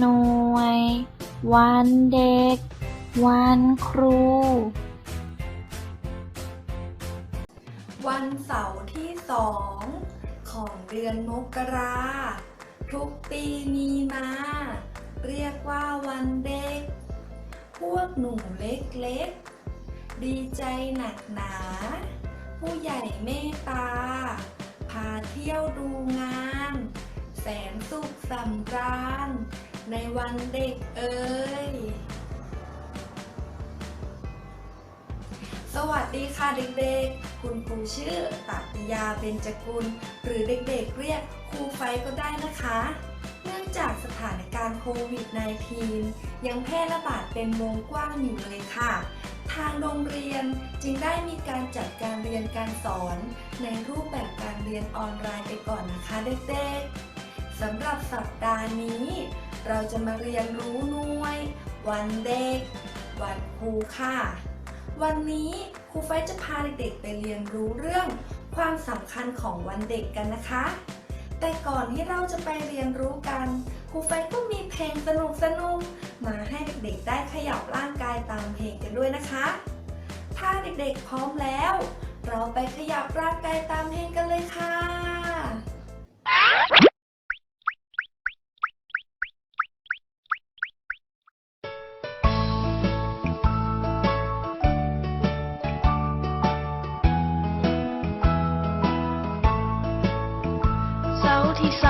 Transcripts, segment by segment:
หน่วย วันเด็ก วันครู วันเสาร์ที่สองของเดือนมกรา ทุกปีมีมา เรียกว่าวันเด็ก พวกหนูเล็กๆ ดีใจหนักหนา ผู้ใหญ่เมตตา พาเที่ยวดูงาน แสนสุขสำราญ ในวันเด็กเอ่ยสวัสดีค่ะเด็กๆ คุณครูชื่อตัตยาเบญจกุล หรือเด็กๆเรียกครูไฟก็ได้นะคะ เนื่องจากสถานการณ์โควิด -19 ยังแพร่ระบาดเป็นวงกว้างอยู่เลยค่ะทางโรงเรียนจึงได้มีการจัดการเรียนการสอน ในรูปแบบการเรียนออนไลน์ไปก่อนนะคะเด็กๆสำหรับสัปดาห์นี้ เราจะมาเรียนรู้หน่วย วันเด็ก วันครูค่ะ วันนี้ครูไฟจะพาเด็กๆไปเรียนรู้เรื่องความสำคัญของวันเด็กกันนะคะ แต่ก่อนที่เราจะไปเรียนรู้กันครูไฟก็มีเพลงสนุกๆมาให้เด็กๆได้ขยับร่างกายตามเพลงกันด้วยนะคะ ถ้าเด็กๆพร้อมแล้ว เราไปขยับร่างกายตามเพลงกันเลยค่ะ เส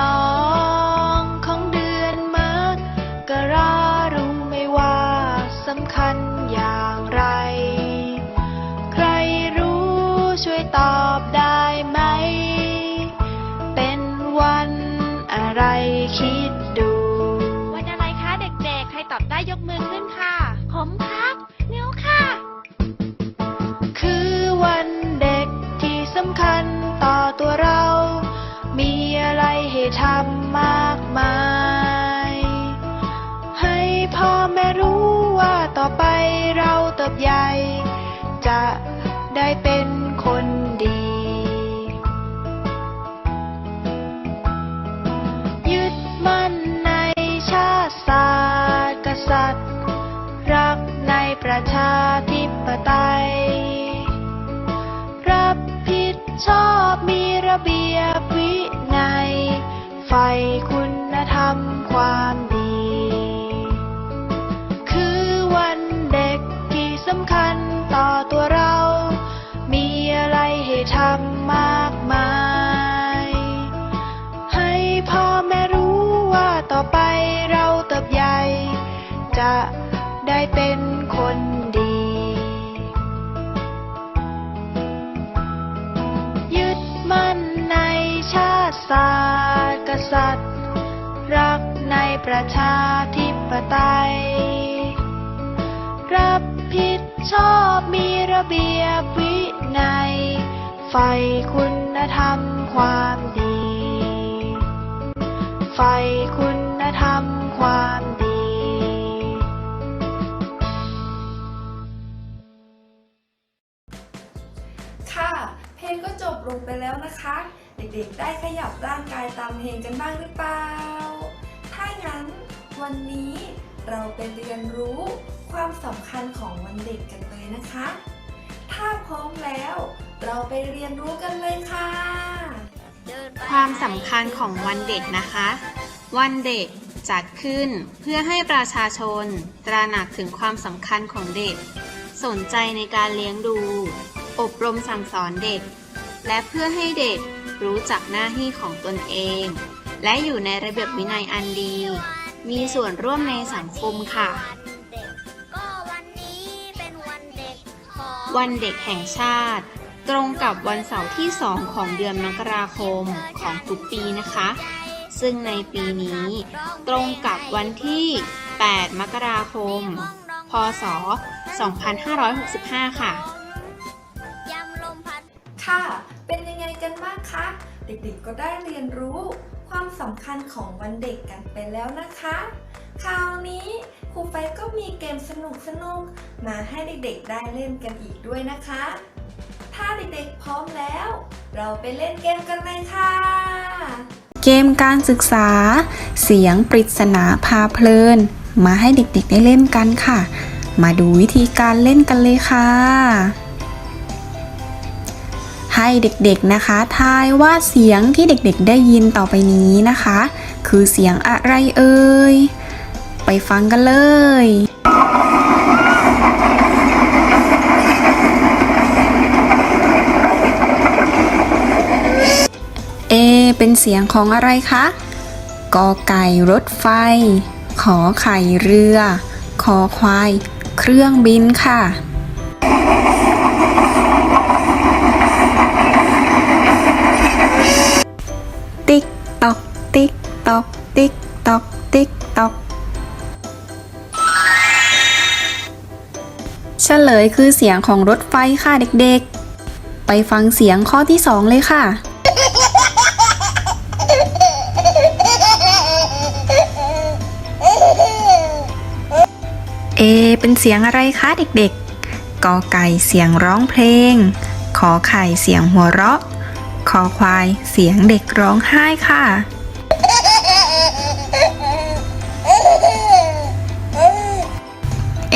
ใฝ่ ประชาธิปไตย รับผิดชอบมีระเบียบวินัยใฝ่คุณธรรมความดีใฝ่คุณธรรมความดีค่ะเพลงก็จบลงไปแล้วนะคะ เด็กๆ ได้ขยับร่างกายตามเพลงกันบ้างหรือเปล่า นั้นวันนี้เราไปเรียนรู้ความสำคัญของวันเด็กกันเลยนะคะ ถ้าพร้อมแล้วเราไปเรียนรู้กันเลยค่ะ ความสำคัญของวันเด็กนะคะ วันเด็กจัดขึ้นเพื่อให้ประชาชนตระหนักถึงความสำคัญของเด็ก สนใจในการเลี้ยงดู อบรมสั่งสอนเด็ก และเพื่อให้เด็กรู้จักหน้าที่ของตนเอง และอยู่ในระเบียบวินัยอันดี มีส่วนร่วมในสังคมค่ะ วันเด็กแห่งชาติ ตรงกับวันเสาร์ที่ 2 ของเดือนมกราคมของทุกปีนะคะ ซึ่งในปีนี้ ตรงกับวันที่ 8 มกราคม พศ 2565 ค่ะยำลมพัดค่ะ เป็นยังไงกันบ้างคะ เด็กๆ ก็ได้เรียนรู้ ความสำคัญของวันเด็กกันไปแล้วนะคะ คราวนี้ครูไฟก็มีเกมสนุกๆมาให้เด็กๆได้เล่นกันอีกด้วยนะคะ ถ้าเด็กๆพร้อมแล้ว เราไปเล่นเกมกันเลยค่ะ เกมการศึกษา เสียงปริศนาพาเพลิน มาให้เด็กๆได้เล่นกันค่ะ มาดูวิธีการเล่นกันเลยค่ะ ให้เด็กๆนะคะทายว่าเสียงที่เด็กๆได้ยินต่อไปนี้นะคะ คือเสียงอะไรเอ่ย ไปฟังกันเลยเอเป็นเสียงของอะไรคะกอไก่รถไฟ ขอไข่เรือคอควาย เครื่องบินค่ะ ต๊อกติ๊กตอกติ๊กตอกเฉลยคือเสียงของรถไฟค่ะเด็กๆ ไปฟังเสียงข้อที่สองเลยค่ะเอเป็นเสียงอะไรคะเด็กๆ กอไก่เสียงร้องเพลง ขอไข่เสียงหัวเราะ คอควายเสียงเด็กร้องไห้ค่ะ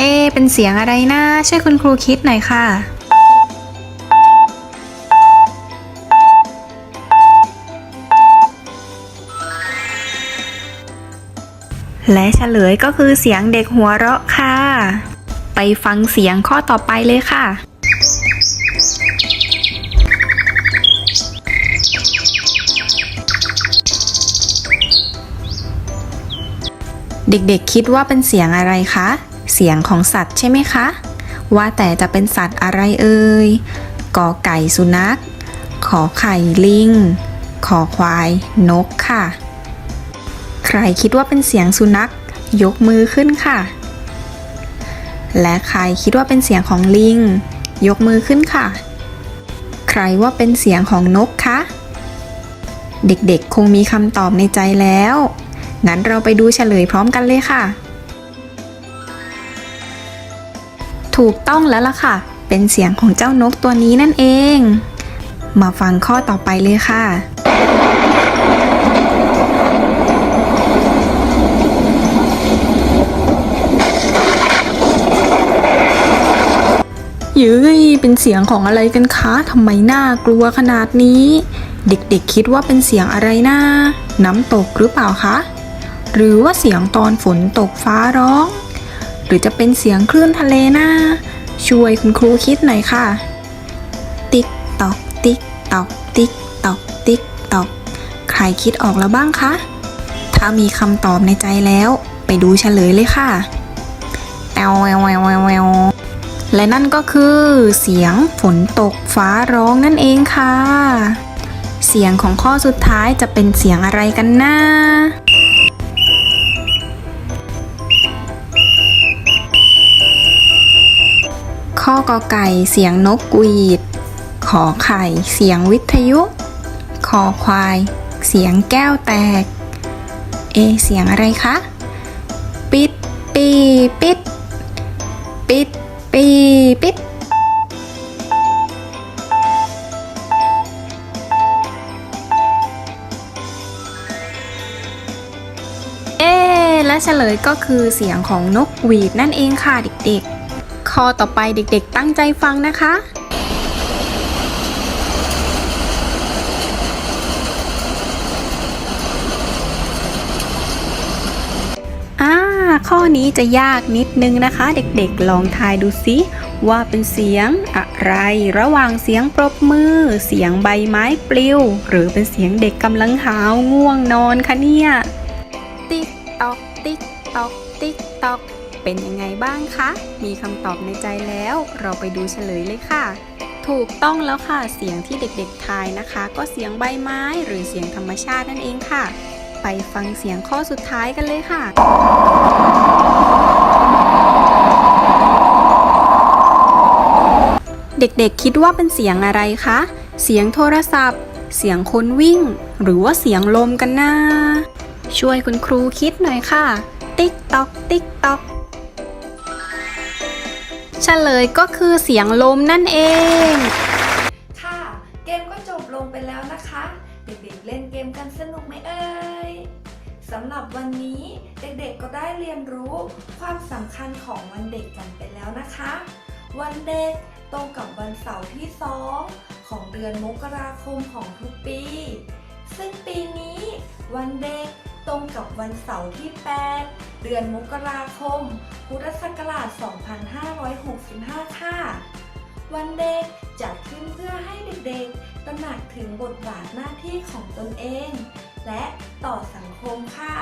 เอ เป็นเสียงอะไรนะ ช่วยคุณครูคิดหน่อยค่ะ และเฉลยก็คือเสียงเด็กหัวเราะค่ะ ไปฟังเสียงข้อต่อไปเลยค่ะเด็กๆ คิดว่าเป็นเสียงอะไรคะ เสียงของสัตว์ใช่ไหมคะ ว่าแต่จะเป็นสัตว์อะไรเอ่ยกอไก่สุนัข ขอไข่ลิง ขอควายนกค่ะ ใครคิดว่าเป็นเสียงสุนัข ยกมือขึ้นค่ะ และใครคิดว่าเป็นเสียงของลิง ยกมือขึ้นค่ะ ใครว่าเป็นเสียงของนกคะ เด็กๆคงมีคำตอบในใจแล้ว งั้นเราไปดูเฉลยพร้อมกันเลยค่ะ ถูกต้องแล้วล่ะค่ะ เป็นเสียงของเจ้านกตัวนี้นั่นเอง มาฟังข้อต่อไปเลยค่ะเย้ยเป็นเสียงของอะไรกันคะทำไมน่ากลัวขนาดนี้ เด็กๆคิดว่าเป็นเสียงอะไรนะน้ำตกหรือเปล่าคะ หรือว่าเสียงตอนฝนตกฟ้าร้อง หรือจะเป็นเสียงคลื่นทะเลนะ ช่วยคุณครูคิดหน่อยค่ะ ติ๊กตอกติ๊กตอกติ๊กตอกติ๊กตอกใครคิดออกแล้วบ้างคะ ถ้ามีคำตอบในใจแล้ว ไปดูเฉลยเลยค่ะแอวแอวแอวแอวแอวและนั่นก็คือเสียงฝนตกฟ้าร้องนั่นเองค่ะ เสียงของข้อสุดท้ายจะเป็นเสียงอะไรกันนะ ข้อกอไก่เสียงนกหวีด ขอไข่เสียงวิทยุ คอควาย เสียงแก้วแตก เอ เสียงอะไรคะ ปิด ปี ปิด ปิด ปี ปิดเอ๊ะและเฉลยก็คือเสียงของนกหวีดนั่นเองค่ะเด็กๆ ข้อต่อไปเด็กๆตั้งใจฟังนะคะ อ่า ข้อนี้จะยากนิดนึงนะคะ เด็กๆลองทายดูสิว่าเป็นเสียงอะไร ระหว่างเสียงปรบมือ เสียงใบไม้ปลิว หรือเป็นเสียงเด็กกำลังหาวง่วงนอนคะเนี่ย ติ๊กตอกติ๊กตอกติ๊กตอก เป็นยังไงบ้างคะ มีคำตอบในใจแล้ว เราไปดูเฉลยเลยค่ะ ถูกต้องแล้วค่ะ เสียงที่เด็กๆทายนะคะ ก็เสียงใบไม้หรือเสียงธรรมชาตินั่นเองค่ะ ไปฟังเสียงข้อสุดท้ายกันเลยค่ะเด็กๆ คิดว่าเป็นเสียงอะไรคะ เสียงโทรศัพท์ เสียงคนวิ่ง หรือว่าเสียงลมกันนะช่วยคุณครูคิดหน่อยค่ะ ติ๊กตอก ติ๊กตอก เฉลยก็คือเสียงลมนั่นเอง ค่ะ เกมก็จบลงไปแล้วนะคะ เด็กๆเล่นเกมกันสนุกไหมเอ่ยสำหรับวันนี้เด็กๆก็ได้เรียนรู้ความสำคัญของวันเด็กกันไปแล้วนะคะ วันเด็กตรงกับวันเสาร์ที่ 2 ของเดือนมกราคมของทุกปี ซึ่งปีนี้วันเด็กตรงกับวันเสาร์ที่ 8 เดือนมกราคม พุทธศักราช 2565 ค่ะ วันเด็กจัดขึ้นเพื่อให้เด็กๆ ตระหนักถึงบทบาทหน้าที่ของตนเอง และต่อสังคมค่ะ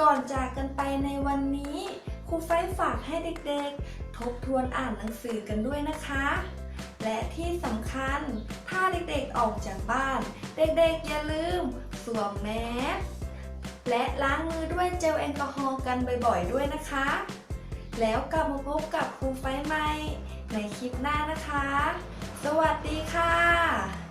ก่อนจากกันไปในวันนี้ครูไฟฝากให้เด็กๆ ทบทวนอ่านหนังสือกันด้วยนะคะ และที่สำคัญ ถ้าเด็กๆออกจากบ้าน เด็กๆอย่าลืม สวมแมสและล้างมือด้วยเจลแอลกอฮอล์กันบ่อยๆด้วยนะคะ แล้วกลับมาพบกับครูไฟใหม่ในคลิปหน้านะคะ สวัสดีค่ะ